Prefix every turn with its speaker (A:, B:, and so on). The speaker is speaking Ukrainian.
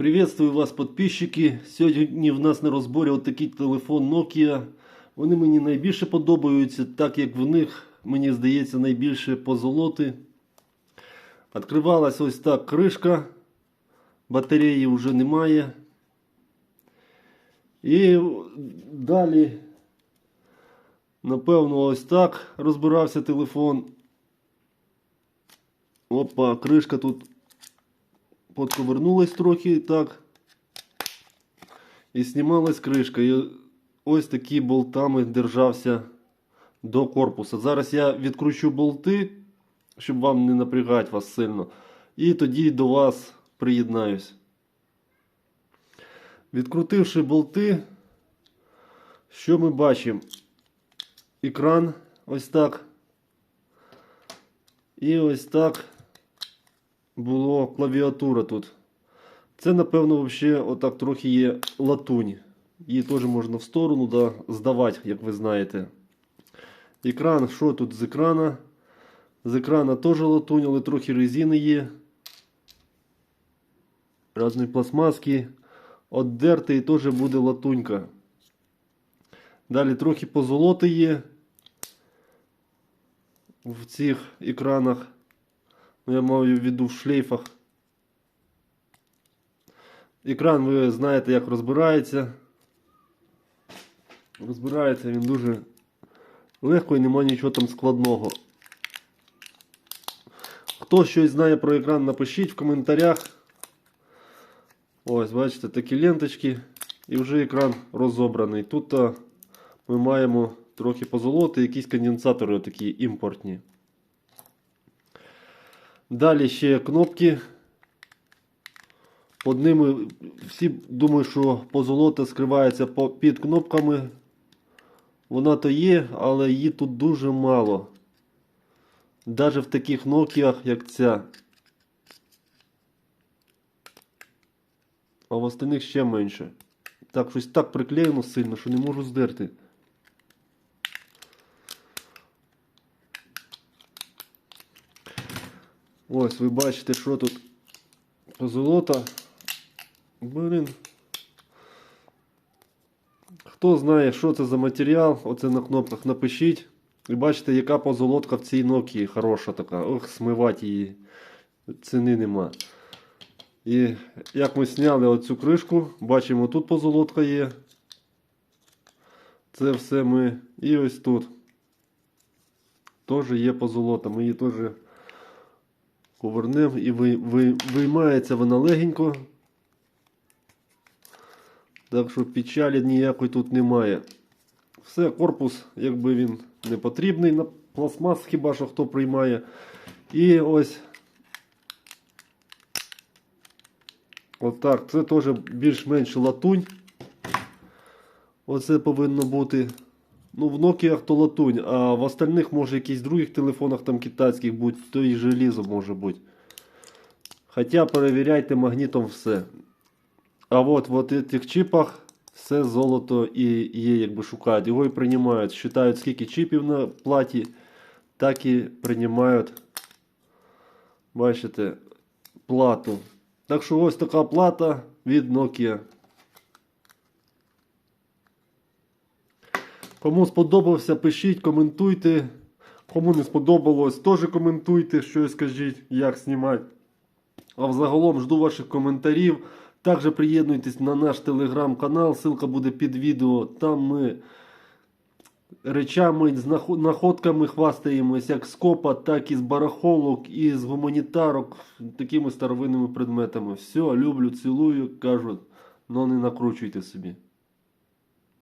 A: Приветствую вас, підписчики. Сьогодні в нас на розборі отакий телефон Nokia. Вони мені найбільше подобаються, так як в них, мені здається, найбільше позолоти. Відкривалась ось так кришка. Батареї вже немає. І далі, напевно, ось так розбирався телефон. Опа, кришка тут подковернулась трохи так. І знімалась кришка. І ось такі болтами держався до корпуса. Зараз я відкручу болти, щоб вам не напрягати вас сильно. І тоді до вас приєднаюсь. Відкрутивши болти, що ми бачимо? Екран ось так. І ось так було клавіатура тут. Це, напевно, взагалі отак трохи є латунь. Її теж можна в сторону да, здавати, як ви знаєте. Екран, що тут з екрана? З екрана теж латунь, але трохи резини є. Разної пластмаски. Отдертий теж буде латунька. Далі трохи позолоти є в цих екранах. Ну, я маю в виду в шлейфах. Екран ви знаєте, як розбирається. Розбирається він дуже легко і немає нічого там складного. Хто щось знає про екран, напишіть в коментарях. Ось, бачите, такі ленточки. І вже екран розобраний. Тут ми маємо трохи позолоти, якісь конденсатори такі імпортні. Далі ще кнопки. Под ними всі думають, що позолота скривається під кнопками. Вона то є, але її тут дуже мало. Навіть в таких Nokia, як ця. А в остальних ще менше. Так, щось так приклеєно сильно, що не можу здерти. Ось ви бачите, що тут позолота. Блін. Хто знає, що це за матеріал, оце на кнопках напишіть. І бачите, яка позолотка в цій Nokia хороша така. Ох, смивати її. Ціни нема. І як ми зняли оцю кришку, бачимо, тут позолотка є. Це все ми. І ось тут. Теж є позолота. Ми її теж повернемо і ви, ви, виймається вона легенько. Так що печалі ніякої тут немає. Все, корпус, якби він не потрібний на пластмас, хіба що хто приймає. І ось. Отак. Це теж більш-менш латунь. Оце повинно бути. Ну, в Nokia то латунь, а в остальних може якісь других телефонах там китайських бути, то і желізо може бути. Хоча перевіряйте магнітом все. А от в цих чипах все золото і є, якби шукають. Його і приймають. Считають, скільки чипів на платі, так і приймають. Бачите, плату. Так що ось така плата від Nokia. Кому сподобався, пишіть, коментуйте. Кому не сподобалось, теж коментуйте, щось скажіть, як знімати. А взагалом жду ваших коментарів. Також приєднуйтесь на наш телеграм-канал, ссылка буде під відео. Там ми речами, находками хвастаємось як з копа, так і з барахолок, і з гуманітарок, такими старовинними предметами. Все, люблю, цілую, кажуть, но не накручуйте собі.